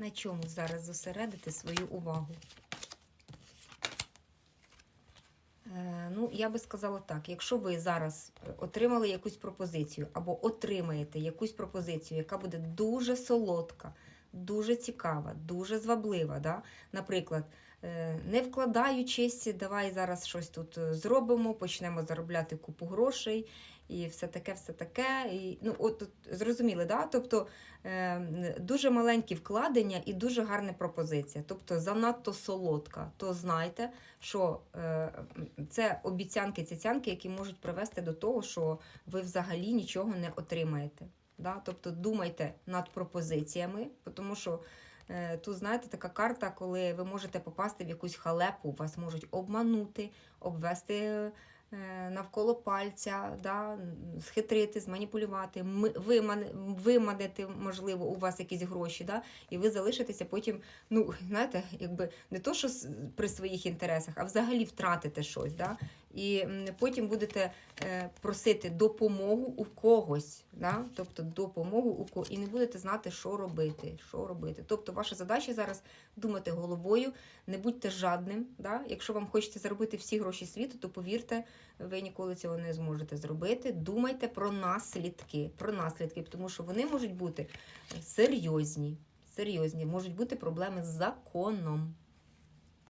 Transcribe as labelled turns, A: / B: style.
A: на чому зараз зосередити свою увагу? Е, Ну, я би сказала так: якщо ви зараз е, отримали якусь пропозицію або отримаєте якусь пропозицію, яка буде дуже солодка, дуже цікава, дуже зваблива, да? наприклад, е, не вкладаючись, давай зараз щось тут е, зробимо, почнемо заробляти купу грошей і все таке, все таке. І, ну, от, от, зрозуміли, да? тобто е, дуже маленькі вкладення і дуже гарна пропозиція, тобто занадто солодка, то знайте, що це обіцянки, цяцянки, які можуть привести до того, що ви взагалі нічого не отримаєте. Да? Тобто думайте над пропозиціями, тому що е, тут, знаєте, така карта, коли ви можете попасти в якусь халепу, вас можуть обманути, обвести е, навколо пальця, да? схитрити, зманіпулювати, виман- виманити, можливо, у вас якісь гроші, да? і ви залишитеся потім, ну, знаєте, якби не то, що при своїх інтересах, а взагалі втратите щось. Да? І потім будете е, просити допомогу у когось, да? тобто допомогу у когось, і не будете знати, що робити. Що робити. Тобто, ваша задача зараз думати головою, не будьте жадним. Да? Якщо вам хочеться заробити всі гроші світу, то повірте, ви ніколи цього не зможете зробити. Думайте про наслідки, про наслідки, тому що вони можуть бути серйозні. Серйозні, можуть бути проблеми з законом.